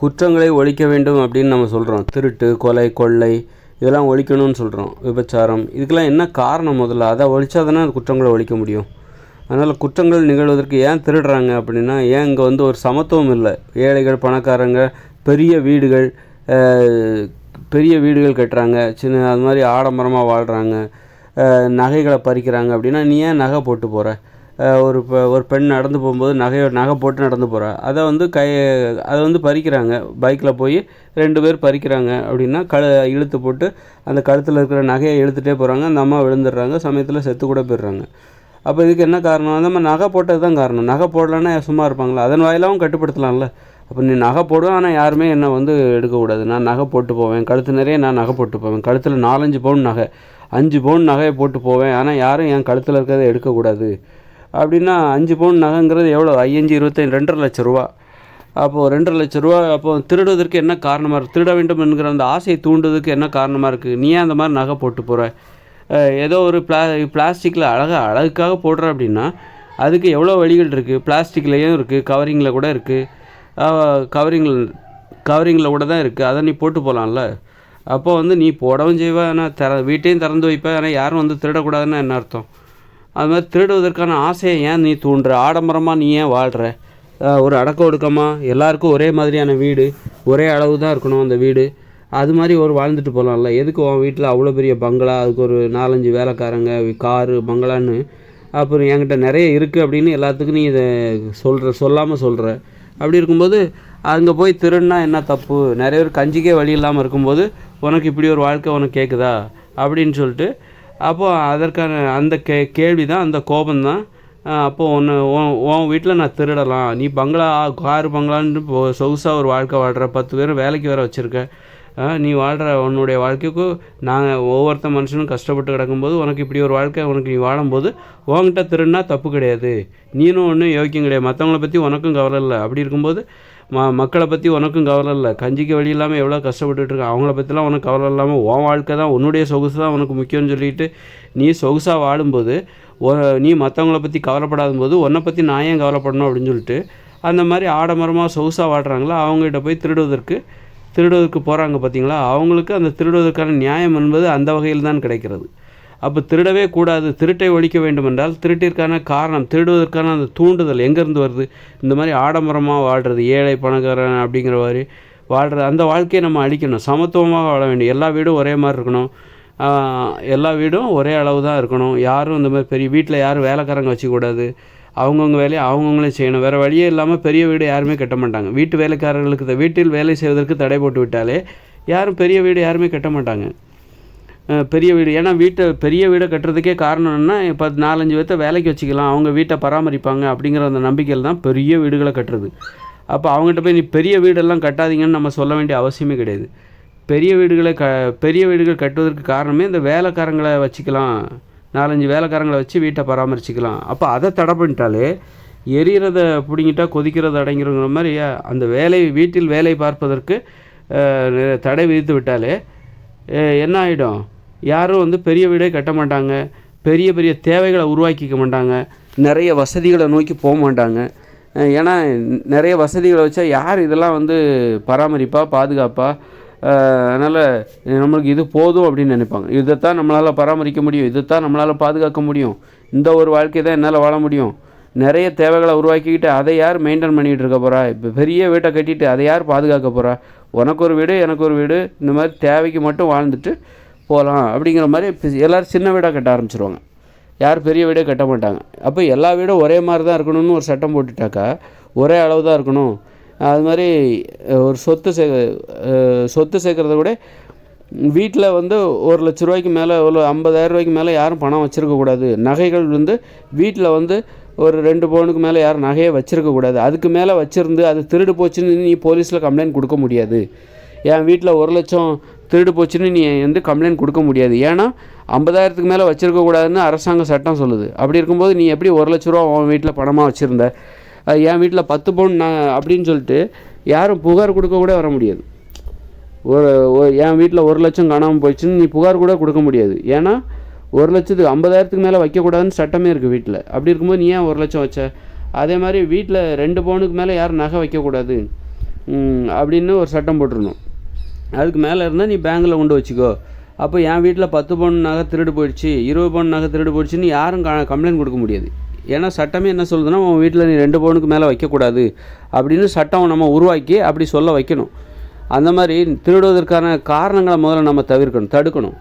குற்றங்களை ஒழிக்க வேண்டும் அப்படின்னு நம்ம சொல்கிறோம் திருட்டு கொலை கொள்ளை இதெல்லாம் ஒழிக்கணும்னு சொல்கிறோம் விபச்சாரம். இதுக்கெல்லாம் என்ன காரணம் முதல்ல? அதை ஒழிச்சா தானே குற்றங்களை ஒழிக்க முடியும். அதனால் குற்றங்கள் நிகழ்வதற்கு ஏன் திருடுறாங்க அப்படின்னா ஏன் இங்கே வந்து ஒரு சமத்துவம் இல்லை? ஏழைகள் பணக்காரங்க பெரிய வீடுகள் பெரிய வீடுகள் கட்டுறாங்க. சின்ன அது மாதிரி ஆடம்பரமாக வாழ்கிறாங்க நகைகளை பறிக்கிறாங்க அப்படின்னா நீ ஏன் நகை போட்டு போகிற ஒரு பெ- ஒரு பெண் நடந்து போகும்போது நகை நகை போட்டு நடந்து போகிறா அதை வந்து கை அதை வந்து பறிக்கிறாங்க. பைக்கில் போய் ரெண்டு பேர் பறிக்கிறாங்க அப்படின்னா கழு இழுத்து போட்டு அந்த கழுத்தில் இருக்கிற நகையை இழுத்துகிட்டே போகிறாங்க அந்த அம்மா விழுந்துடுறாங்க. சமயத்தில் செத்து கூட போயிடுறாங்க. அப்போ இதுக்கு என்ன காரணம்? நம்ம நகை போட்டது தான் காரணம். நகை போடலன்னா சும்மா இருப்பாங்களா? அதன் வாயிலாகவும் கட்டுப்படுத்தலாம்ல. அப்போ நீ நகை போடுவேன் ஆனால் யாருமே என்னை வந்து எடுக்கக்கூடாது. நான் நகை போட்டு போவேன். கழுத்து நிறைய நான் நகை போட்டு போவேன். கழுத்தில் நாலஞ்சு பவுன் நகை அஞ்சு பவுன் நகையை போட்டு போவேன். ஆனால் யாரும் என் கழுத்தில் இருக்கிறத எடுக்கக்கூடாது. அப்படின்னா அஞ்சு பவுன் நகைங்கிறது எவ்வளோ ஐயஞ்சு இருபத்தஞ்சு ரெண்டரை லட்ச ரூபா. அப்போது ரெண்டரை லட்ச ரூபா அப்போ திருடுவதற்கு என்ன காரணமாக இருக்குது திருட வேண்டும் என்கிற அந்த ஆசையை தூண்டுவதற்கு என்ன காரணமாக இருக்குது நீ ஏன் அந்த மாதிரி நகை போட்டு போகிற ஏதோ ஒரு பிளா பிளாஸ்டிக்கில் அழகாக அழகுக்காக போடுற அப்படின்னா அதுக்கு எவ்வளோ வழிகள் இருக்குது பிளாஸ்டிக்லேயும் இருக்குது கவரிங்கில் கூட இருக்குது கவரிங்கில் கவரிங்கில் கூட தான் இருக்குது அதை நீ போட்டு போகலாம்ல அப்போ வந்து நீ போடவும் செய்வ ஆனால் திற வீட்டையும் திறந்து வைப்ப ஆனால் யாரும் வந்து திருடக்கூடாதுன்னு என்ன அர்த்தம்? அது மாதிரி திருடுவதற்கான ஆசையை ஏன் நீ தூண்டுற? ஆடம்பரமாக நீ ஏன் வாழ்கிற ஒரு அடக்க ஒடுக்கமாக எல்லாருக்கும் ஒரே மாதிரியான வீடு ஒரே அளவு தான் இருக்கணும் அந்த வீடு. அது மாதிரி ஒரு வாழ்ந்துட்டு போகலாம்ல எதுக்கு உன் வீட்டில் அவ்வளோ பெரிய பங்களா அதுக்கு ஒரு நாலஞ்சு வேலைக்காரங்க காரு பங்களான்னு? அப்புறம் என்கிட்ட நிறைய இருக்குது அப்படின்னு எல்லாத்துக்கும் நீ இதை சொல்கிற சொல்லாமல் சொல்கிற அப்படி இருக்கும்போது அங்கே போய் திருடுனா என்ன தப்பு? நிறைய பேர் கஞ்சிக்கே வழி இல்லாமல் இருக்கும்போது உனக்கு இப்படி ஒரு வாழ்க்கை உனக்கு கேட்குதா அப்படின்னு சொல்லிட்டு அப்போது அதற்கான அந்த கே கேள்வி தான் அந்த கோபம் தான் அப்போது ஒன்று உன் உன் வீட்டில் நான் திருடலாம். நீ பங்களா காரு பங்களான்னு இப்போ சொகுசாக ஒரு வாழ்க்கை வாழ்கிற பத்து பேர் வேலைக்கு வேறு வச்சுருக்க. நீ வாழ்கிற உன்னுடைய வாழ்க்கைக்கும் நாங்கள் ஒவ்வொருத்த மனுஷனும் கஷ்டப்பட்டு கிடக்கும்போது உனக்கு இப்படி ஒரு வாழ்க்கை உனக்கு நீ வாழும்போது உன்கிட்ட திருடினா தப்பு கிடையாது. நீனும் ஒன்றும் யோக்கியம் கிடையாது மற்றவங்கள பற்றி உனக்கும் கவலை இல்லை. அப்படி இருக்கும்போது ம மக்களை பற்றி உனக்கும் கவலை இல்லை. கஞ்சிக்கு வழி இல்லாமல் எவ்வளோ கஷ்டப்பட்டுட்டு அவங்கள பற்றிலாம் உனக்கு கவலை இல்லாமல் உன் வாழ்க்கை தான் உன்னுடைய சொகுசு தான் உனக்கு முக்கியம்னு சொல்லிட்டு நீ சொகுசாக வாழும்போது நீ மற்றவங்கள பற்றி கவலைப்படாத போது உன்னை பற்றி நான் ஏன் கவலைப்படணும் அப்படின்னு சொல்லிட்டு அந்த மாதிரி ஆடம்பரமாக சொகுசாக வாடுறாங்களோ அவங்ககிட்ட போய் திருடுவதற்கு திருடுவதற்கு போகிறாங்க பார்த்தீங்களா அவங்களுக்கு அந்த திருடுவதற்கான நியாயம் என்பது அந்த வகையில் தான் கிடைக்கிறது. அப்போ திருடவே கூடாது திருட்டை ஒழிக்க வேண்டுமென்றால் திருட்டிற்கான காரணம் திருடுவதற்கான அந்த தூண்டுதல் எங்கேருந்து வருது? இந்த மாதிரி ஆடம்பரமாக வாழ்கிறது ஏழை பணக்காரன் அப்படிங்கிற மாதிரி வாழ்கிறது அந்த வாழ்க்கையை நம்ம அழிக்கணும். சமத்துவமாக வாழ வேண்டும். எல்லா வீடும் ஒரே மாதிரி இருக்கணும். எல்லா வீடும் ஒரே அளவு தான் இருக்கணும். யாரும் இந்த மாதிரி பெரிய வீட்டில் யாரும் வேலைக்காரங்க வச்சுக்கூடாது அவங்கவுங்க வேலையை அவங்கவுங்களே செய்யணும். வேறு வழியே இல்லாமல் பெரிய வீடு யாருமே கட்ட மாட்டாங்க. வீட்டு வேலைக்காரர்களுக்கு வீட்டில் வேலை செய்வதற்கு தடை போட்டு விட்டாலே யாரும் பெரிய வீடு யாருமே கட்ட மாட்டாங்க. பெரிய வீடு. ஏன்னா வீட்டை பெரிய வீடை கட்டுறதுக்கே காரணம் என்ன இப்போ நாலஞ்சு பேர்த்த வேலைக்கு வச்சுக்கலாம் அவங்க வீட்டை பராமரிப்பாங்க அப்படிங்கிற அந்த நம்பிக்கையில் தான் பெரிய வீடுகளை கட்டுறது. அப்போ அவங்ககிட்ட போய் நீ பெரிய வீடெல்லாம் கட்டாதீங்கன்னு நம்ம சொல்ல வேண்டிய அவசியமே கிடையாது. பெரிய வீடுகளை க பெரிய வீடுகள் கட்டுவதற்கு காரணமே இந்த வேலைக்காரங்களை வச்சுக்கலாம். நாலஞ்சு வேலைக்காரங்களை வச்சு வீட்டை பராமரிச்சுக்கலாம். அப்போ அதை தடை பண்ணிட்டாலே எரியறத பிடிங்கிட்டா கொதிக்கிறத அடங்கிறங்கிற மாதிரி அந்த வேலை வீட்டில் வேலை பார்ப்பதற்கு தடை விதித்து விட்டாலே என்ன ஆகிடும் யாரும் வந்து பெரிய வீடே கட்ட மாட்டாங்க பெரிய பெரிய தேவைகளை உருவாக்கிக்க மாட்டாங்க நிறைய வசதிகளை நோக்கி போக மாட்டாங்க. ஏன்னா நிறைய வசதிகளை வச்சா யார் இதெல்லாம் வந்து பராமரிப்பாக பாதுகாப்பாக அதனால் நம்மளுக்கு இது போதும் அப்படின்னு நினைப்பாங்க. இதைத்தான் நம்மளால் பராமரிக்க முடியும் இதைத்தான் நம்மளால் பாதுகாக்க முடியும். இந்த ஒரு வாழ்க்கை தான் என்னால் வாழ முடியும். நிறைய தேவைகளை உருவாக்கிக்கிட்டு அதை யார் மெயின்டைன் பண்ணிகிட்டு இருக்க போகிறா இப்போ பெரிய வீட்டை கட்டிட்டு அதை யார் பாதுகாக்க போகிறா உனக்கு ஒரு வீடு எனக்கு ஒரு வீடு இந்த மாதிரி தேவைக்கு மட்டும் வாழ்ந்துட்டு போகலாம் அப்படிங்கிற மாதிரி எல்லோரும் எல்லாரும் சின்ன வீடாக கட்ட ஆரம்பிச்சிருவாங்க. யார் பெரிய வீடே கட்ட மாட்டாங்க. அப்போ எல்லா வீடும் ஒரே மாதிரி தான் இருக்கணும்னு ஒரு சட்டம் போட்டுட்டாக்கா ஒரே அளவு தான் இருக்கணும். அது மாதிரி ஒரு சொத்து சே சொத்து சேர்க்குறத விட வீட்டில் வந்து ஒரு லட்ச ரூபாய்க்கு மேலே ஒரு ஐம்பதாயிரம் ரூபாய்க்கு மேலே யாரும் பணம் வச்சுருக்கக்கூடாது நகைகள் வந்து வீட்டில் வந்து ஒரு ரெண்டு பவுனுக்கு மேலே யாரும் நகையை வச்சுருக்கக்கூடாது அதுக்கு மேலே வச்சுருந்து அது திருடு போச்சுன்னு நீ போலீஸில் கம்ப்ளைண்ட் கொடுக்க முடியாது. என் வீட்டில் ஒரு லட்சம் திருடு போச்சுன்னு நீ வந்து கம்ப்ளைண்ட் கொடுக்க முடியாது. ஏன்னா ஐம்பதாயிரத்துக்கு மேலே வச்சுருக்கக்கூடாதுன்னு அரசாங்க சட்டம் சொல்லுது. அப்படி இருக்கும்போது நீ எப்படி ஒரு லட்ச ரூபா உன் வீட்டில் பணமாக வச்சுருந்த? என் வீட்டில் பத்து பவுன் நான் அப்படின்னு சொல்லிட்டு யாரும் புகார் கொடுக்க கூட வர முடியாது. ஒரு ஒரு- என் வீட்டில் ஒரு லட்சம் காணாமல் போயிடுச்சுன்னு நீ புகார் கூட கொடுக்க முடியாது. ஏன்னா ஒரு லட்சத்துக்கு ஐம்பதாயிரத்துக்கு மேலே வைக்கக்கூடாதுன்னு சட்டமே இருக்குது வீட்டில் அப்படி இருக்கும்போது நீ ஏன் ஒரு லட்சம் வச்ச? அதே மாதிரி வீட்டில் ரெண்டு பவுனுக்கு மேலே யாரும் நகை வைக்கக்கூடாது அப்படின்னு ஒரு சட்டம் போட்டுருணும் அதுக்கு மேலே இருந்தால் நீ பேங்கில் கொண்டு வச்சுக்கோ. அப்போ என் வீட்டில் பத்து பவுன் நகை திருடு போயிடுச்சு இருபது பவுன் நகை திருடு போயிடுச்சுன்னு யாரும் கம்ப்ளைண்ட் கொடுக்க முடியாது. ஏன்னா சட்டமே என்ன சொல்லுதுன்னா உன் வீட்டில் நீ ரெண்டு பவுனுக்கு மேலே வைக்கக்கூடாது அப்படின்னு சட்டம் நம்ம உருவாக்கி அப்படி சொல்ல வைக்கணும். அந்த மாதிரி திருடுவதற்கான காரணங்களை முதல்ல நம்ம தவிர்க்கணும் தடுக்கணும்.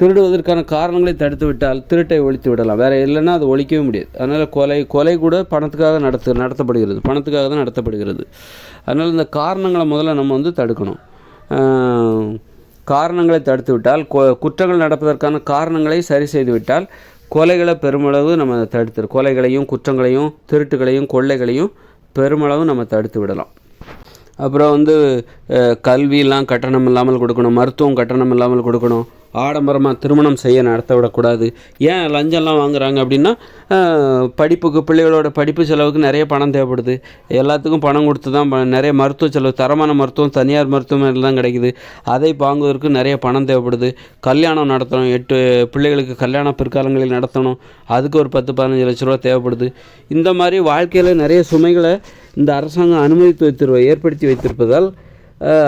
திருடுவதற்கான காரணங்களை தடுத்து விட்டால் திருட்டை ஒழித்து விடலாம். வேறு இல்லைன்னா அது ஒழிக்கவே முடியாது. அதனால் கொலை கொலை கூட பணத்துக்காக நடத்து நடத்தப்படுகிறது பணத்துக்காக தான் நடத்தப்படுகிறது. அதனால் இந்த காரணங்களை முதல்ல நம்ம வந்து தடுக்கணும். காரணங்களை தடுத்துவிட்டால் கொ- குற்றங்கள் நடப்பதற்கான காரணங்களை சரி செய்துவிட்டால் கொலைகளை பெருமளவு நம்ம தடுத்து கொலைகளையும் குற்றங்களையும் திருட்டுகளையும் கொள்ளைகளையும் பெருமளவு நம்ம தடுத்து விடலாம். அப்புறம் வந்து கல்வியெல்லாம் கட்டணம் இல்லாமல் கொடுக்கணும் மருத்துவம் கட்டணம் இல்லாமல் கொடுக்கணும் ஆடம்பரமாக திருமணம் செய்ய நடத்த விடக்கூடாது ஏன் லஞ்சம்லாம் வாங்குறாங்க அப்படின்னா படிப்புக்கு பிள்ளைகளோட படிப்பு செலவுக்கு நிறைய பணம் தேவைப்படுது. எல்லாத்துக்கும் பணம் கொடுத்து தான் ப- நிறைய மருத்துவ செலவு தரமான மருத்துவம் தனியார் மருத்துவமனையில் தான் கிடைக்குது. அதை வாங்குவதற்கு நிறைய பணம் தேவைப்படுது. கல்யாணம் நடத்தணும் எட்டு பிள்ளைகளுக்கு கல்யாணம் பிற்காலங்களில் நடத்தணும். அதுக்கு ஒரு பத்து பதினஞ்சு லட்ச ரூபா தேவைப்படுது. இந்த மாதிரி வாழ்க்கையில் நிறைய சுமைகளை இந்த அரசாங்கம் அனுமதித்து வைத்திரு ஏற்படுத்தி வைத்திருப்பதால்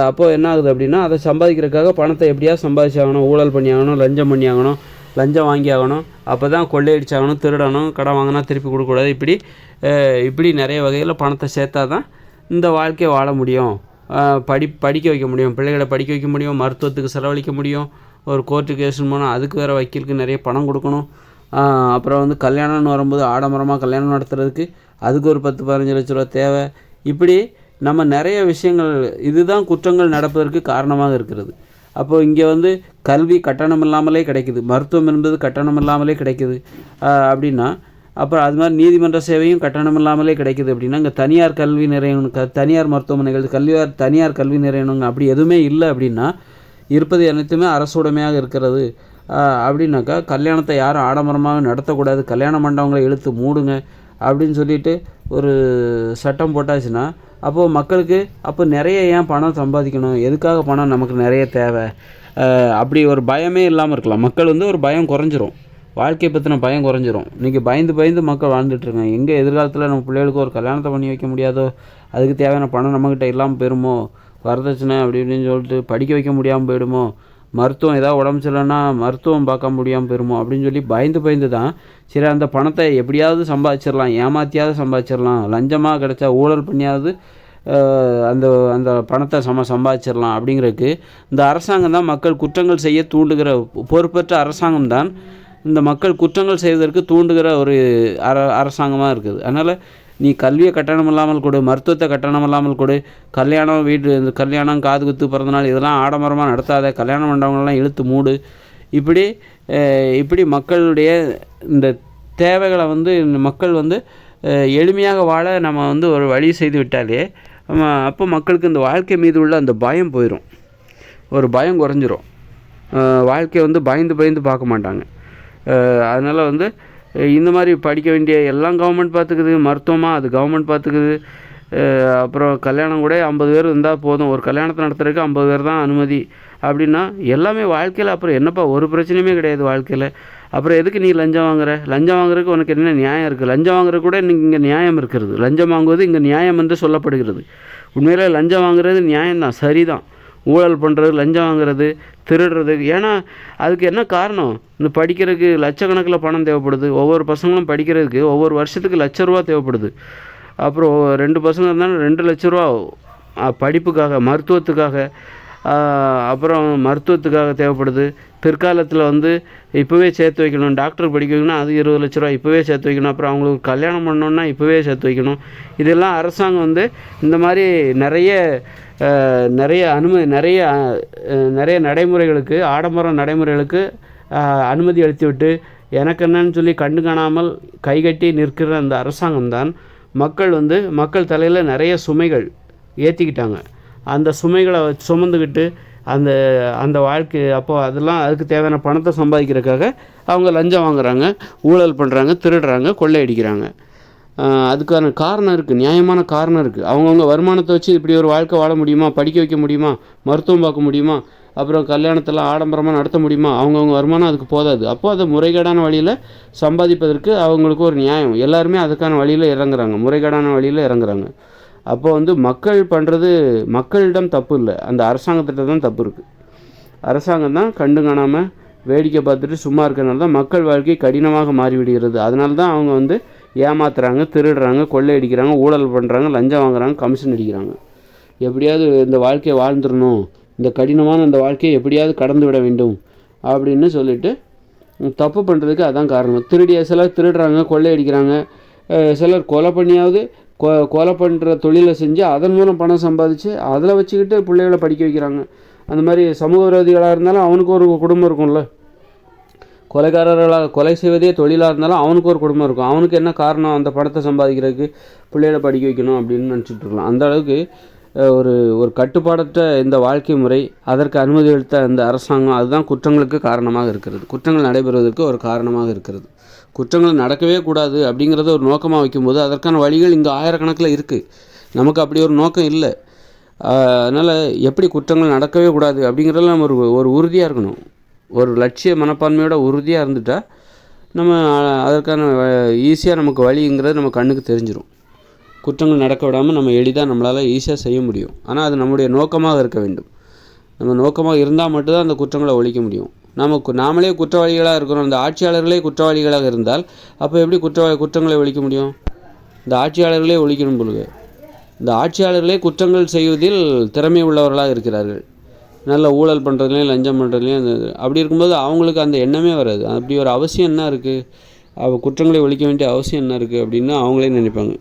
அப்போது என்ன ஆகுது அப்படின்னா அதை சம்பாதிக்கிறதுக்காக பணத்தை எப்படியா சம்பாதிச்சாகணும் ஊழல் பண்ணி ஆகணும் லஞ்சம் பண்ணி ஆகணும் லஞ்சம் வாங்கி ஆகணும் அப்போ தான் கொள்ளையடிச்சாகணும் திருடணும் கடன் வாங்கினா திருப்பி கொடுக்கக்கூடாது. இப்படி இப்படி நிறைய வகையில் பணத்தை சேர்த்தா தான் இந்த வாழ்க்கையை வாழ முடியும். படி படிக்க வைக்க முடியும். பிள்ளைகளை படிக்க வைக்க முடியும். மருத்துவத்துக்கு செலவழிக்க முடியும். ஒரு கோர்ட்டு கேஸ்னு போனால் அதுக்கு வேறு வக்கீலுக்கு நிறைய பணம் கொடுக்கணும். அப்புறம் வந்து கல்யாணம்னு வரும்போது ஆடம்பரமாக கல்யாணம் நடத்துறதுக்கு அதுக்கு ஒரு பத்து பதினஞ்சு லட்ச ரூபா தேவை. இப்படி நம்ம நிறைய விஷயங்கள் இதுதான் குற்றங்கள் நடப்பதற்கு காரணமாக இருக்கிறது. அப்போ இங்கே வந்து கல்வி கட்டணம் இல்லாமலே கிடைக்குது. மருத்துவம் என்பது கட்டணம் இல்லாமலே கிடைக்குது அப்படின்னா அப்புறம் அது மாதிரி நீதிமன்ற சேவையும் கட்டணம் இல்லாமலே கிடைக்குது அப்படின்னா இங்கே தனியார் கல்வி நிறையணும் க தனியார் மருத்துவமனைகள் கல்வியார் தனியார் கல்வி நிறையணுங்க அப்படி எதுவுமே இல்லை அப்படின்னா இருப்பது அனைத்துமே அரசுடைமையாக இருக்கிறது. அப்படின்னாக்கா கல்யாணத்தை யாரும் ஆடம்பரமாக நடத்தக்கூடாது. கல்யாண மண்டபங்களை இழுத்து மூடுங்க அப்படின்னு சொல்லிட்டு ஒரு சட்டம் போட்டாச்சுன்னா அப்போது மக்களுக்கு அப்போ நிறைய ஏன் பணம் சம்பாதிக்கணும்? எதுக்காக பணம் நமக்கு நிறைய தேவை? அப்படி ஒரு பயமே இல்லாமல் இருக்கலாம். மக்கள் வந்து ஒரு பயம் குறைஞ்சிரும். வாழ்க்கையை பற்றின பயம் குறைஞ்சிரும். இன்றைக்கி பயந்து பயந்து மக்கள் வாழ்ந்துட்டுருக்காங்க எங்கே எதிர்காலத்தில் நம்ம பிள்ளைகளுக்கு ஒரு கல்யாணத்தை பண்ணி வைக்க முடியாதோ அதுக்கு தேவையான பணம் நம்மக்கிட்ட இல்லாமல் போயிருமோ? வரதட்சணை அப்படி இப்படின்னு சொல்லிட்டு படிக்க வைக்க முடியாமல் போயிடுமோ? மருத்துவம் ஏதாவது உடம்பு சரியில்லைன்னா மருத்துவம் பார்க்க முடியாமல் போயிருமோ அப்படின்னு சொல்லி பயந்து பயந்து தான் சரி அந்த பணத்தை எப்படியாவது சம்பாதிச்சிடலாம் ஏமாத்தியாவது சம்பாதிச்சிடலாம் லஞ்சமாக கிடைச்சா ஊழல் பண்ணியாவது அந்த அந்த பணத்தை சம சம்பாதிச்சிடலாம் அப்படிங்கிறதுக்கு இந்த அரசாங்கம் தான் மக்கள் குற்றங்கள் செய்ய தூண்டுகிற பொறுப்பற்ற அரசாங்கம் தான். இந்த மக்கள் குற்றங்கள் செய்வதற்கு தூண்டுகிற ஒரு அர அரசாங்கமாக இருக்குது. அதனால் நீ கல்வியை கட்டணம் இல்லாமல் கொடு மருத்துவத்தை கட்டணம் இல்லாமல் கொடு கல்யாணம் வீடு இந்த கல்யாணம் காது குத்து பிறந்தநாள் இதெல்லாம் ஆடம்பரமாக நடத்தாத கல்யாணம் மண்டபங்கள்லாம் இழுத்து மூடு. இப்படி இப்படி மக்களுடைய இந்த தேவைகளை வந்து இந்த மக்கள் வந்து எளிமையாக வாழ நம்ம வந்து ஒரு வழி செய்து விட்டாலே அப்போ மக்களுக்கு இந்த வாழ்க்கை மீது உள்ள அந்த பயம் போயிடும் ஒரு பயம் குறைஞ்சிரும். வாழ்க்கையை வந்து பயந்து பயந்து பார்க்க மாட்டாங்க. அதனால் வந்து இந்த மாதிரி படிக்க வேண்டிய எல்லாம் கவர்மெண்ட் பார்த்துக்குது மருத்துவமாக அது கவர்மெண்ட் பார்த்துக்குது அப்புறம் கல்யாணம் கூட ஐம்பது பேர் இருந்தால் போதும். ஒரு கல்யாணத்தை நடத்துறதுக்கு ஐம்பது பேர் தான் அனுமதி. அப்படின்னா எல்லாமே வாழ்க்கையில் அப்புறம் என்னப்பா ஒரு பிரச்சனையுமே கிடையாது வாழ்க்கையில். அப்புறம் எதுக்கு நீ லஞ்சம் வாங்குற? லஞ்சம் வாங்குறதுக்கு உனக்கு என்ன நியாயம் இருக்குது லஞ்சம் வாங்குறது கூட இன்றைக்கி இங்கே நியாயம் இருக்கிறது. லஞ்சம் வாங்குவது இங்கே நியாயம் என்று சொல்லப்படுகிறது. உண்மையில் லஞ்சம் வாங்குறது நியாயம்தான் சரிதான். ஊழல் பண்ணுறது லஞ்சம் வாங்குறது திருடுறது. ஏன்னா அதுக்கு என்ன காரணம்? இந்த படிக்கிறதுக்கு லட்சக்கணக்கில் பணம் தேவைப்படுது. ஒவ்வொரு பசங்களும் படிக்கிறதுக்கு ஒவ்வொரு வருஷத்துக்கு லட்ச ரூபா தேவைப்படுது. அப்புறம் ரெண்டு பசங்க இருந்தாலும் ரெண்டு லட்ச ரூபா படிப்புக்காக மருத்துவத்துக்காக அப்புறம் மருத்துவத்துக்காக தேவைப்படுது. பிற்காலத்தில் வந்து இப்போவே சேர்த்து வைக்கணும். டாக்டர் படிக்க வைக்கணும்னா அது இருபது லட்ச ரூபா இப்போவே சேர்த்து வைக்கணும். அப்புறம் அவங்களுக்கு கல்யாணம் பண்ணணுன்னா இப்போவே சேர்த்து வைக்கணும். இதெல்லாம் அரசாங்கம் வந்து இந்த மாதிரி நிறைய நிறைய அனுமதி நிறைய நிறைய நடைமுறைகளுக்கு ஆடம்பர நடைமுறைகளுக்கு அனுமதி அளித்துவிட்டு எனக்கு என்னன்னு சொல்லி கண்டு காணாமல் கைகட்டி நிற்கிற அந்த அரசாங்கம்தான் மக்கள் வந்து மக்கள் தலையில் நிறைய சுமைகள் ஏற்றிக்கிட்டாங்க அந்த சுமைகளை வச்சு சுமந்துக்கிட்டு அந்த அந்த வாழ்க்கை அப்போ அதெல்லாம் அதுக்கு தேவையான பணத்தை சம்பாதிக்கிறதுக்காக அவங்க லஞ்சம் வாங்குறாங்க ஊழல் பண்ணுறாங்க திருடுறாங்க கொள்ளையடிக்கிறாங்க. அதுக்கான காரணம் இருக்குது நியாயமான காரணம் இருக்குது அவங்கவுங்க வருமானத்தை வச்சு இப்படி ஒரு வாழ்க்கை வாழ முடியுமா? படிக்க வைக்க முடியுமா? மருத்துவம் பார்க்க முடியுமா? அப்புறம் கல்யாணத்தெல்லாம் ஆடம்பரமாக நடத்த முடியுமா? அவங்கவுங்க வருமானம் அதுக்கு போதாது. அப்போ அதை முறைகேடான வழியில் சம்பாதிப்பதற்கு அவங்களுக்கு ஒரு நியாயம். எல்லாருமே அதுக்கான வழியில் இறங்குறாங்க. முறைகேடான வழியில் இறங்குறாங்க. அப்போ வந்து மக்கள் பண்ணுறது மக்களிடம் தப்பு இல்லை. அந்த அரசாங்கத்திட்ட தான் தப்பு இருக்குது அரசாங்கம் தான் கண்டு காணாமல் வேடிக்கை பார்த்துட்டு சும்மா இருக்கிறனால தான் மக்கள் வாழ்க்கை கடினமாக மாறிவிடுகிறது. அதனால தான் அவங்க வந்து ஏமாத்துறாங்க திருடுறாங்க கொள்ளை அடிக்கிறாங்க ஊழல் பண்ணுறாங்க லஞ்சம் வாங்குறாங்க கமிஷன் அடிக்கிறாங்க. எப்படியாவது இந்த வாழ்க்கையை வாழ்ந்துடணும். இந்த கடினமான இந்த வாழ்க்கையை எப்படியாவது கடந்து விட வேண்டும் அப்படின்னு சொல்லிட்டு தப்பு பண்ணுறதுக்கு அதான் காரணம். திருடிய சிலர் திருடுறாங்க கொள்ளை அடிக்கிறாங்க சிலர் கொலை பண்ணியாவது கொ கொலை பண்ணுற தொழிலை செஞ்சு அதன் மூலம் பணம் சம்பாதிச்சு அதில் வச்சுக்கிட்டு பிள்ளைகளை படிக்க வைக்கிறாங்க. அந்த மாதிரி சமூக விரோதிகளாக இருந்தாலும் அவனுக்கு ஒரு குடும்பம் இருக்கும்ல. கொலைகாரர்களாக கொலை செய்வதே தொழிலாக இருந்தாலும் அவனுக்கு ஒரு குடும்பம் இருக்கும். அவனுக்கு என்ன காரணம்? அந்த பணத்தை சம்பாதிக்கிறதுக்கு பிள்ளைகளை படிக்க வைக்கணும் அப்படின்னு நினச்சிட்டு இருக்கலாம். அந்த அளவுக்கு ஒரு ஒரு கட்டுப்பாடற்ற இந்த வாழ்க்கை முறை அதற்கு அனுமதி அளித்த இந்த அரசாங்கம் அதுதான் குற்றங்களுக்கு காரணமாக இருக்கிறது. குற்றங்கள் நடைபெறுவதற்கு ஒரு காரணமாக இருக்கிறது. குற்றங்கள் நடக்கவே கூடாது அப்படிங்கிறத ஒரு நோக்கமாக வைக்கும்போது அதற்கான வழிகள் இங்கே ஆயிரக்கணக்கில் இருக்குது நமக்கு அப்படி ஒரு நோக்கம் இல்லை. அதனால் எப்படி குற்றங்கள் நடக்கவே கூடாது அப்படிங்கிறதுல நம்ம ஒரு ஒரு உறுதியாக இருக்கணும். ஒரு லட்சிய மனப்பான்மையோட உறுதியாக இருந்துட்டால் நம்ம அதற்கான ஈஸியாக நமக்கு வழிங்கிறது நம்ம கண்ணுக்கு தெரிஞ்சிடும் குற்றங்கள் நடக்க விடாமல் நம்ம எளிதாக நம்மளால் ஈஸியாக செய்ய முடியும். ஆனால் அது நம்முடைய நோக்கமாக இருக்க வேண்டும். நம்ம நோக்கமாக இருந்தால் மட்டும்தான் அந்த குற்றங்களை ஒழிக்க முடியும். நமக்கு நாமளே குற்றவாளிகளாக இருக்கிறோம். அந்த ஆட்சியாளர்களே குற்றவாளிகளாக இருந்தால் அப்போ எப்படி குற்றவாளி குற்றங்களை ஒழிக்க முடியும்? இந்த ஆட்சியாளர்களே ஒழிக்கணும் பொழுது. இந்த ஆட்சியாளர்களே குற்றங்கள் செய்வதில் திறமை உள்ளவர்களாக இருக்கிறார்கள். நல்ல ஊழல் பண்ணுறதுலையும் லஞ்சம் பண்ணுறதுலையும் அந்த அப்படி இருக்கும்போது அவங்களுக்கு அந்த எண்ணமே வராது. அப்படி ஒரு அவசியம் என்ன இருக்குது அவ குற்றங்களை ஒழிக்க வேண்டிய அவசியம் என்ன இருக்குது அப்படின்னு அவங்களே நினைப்பாங்க.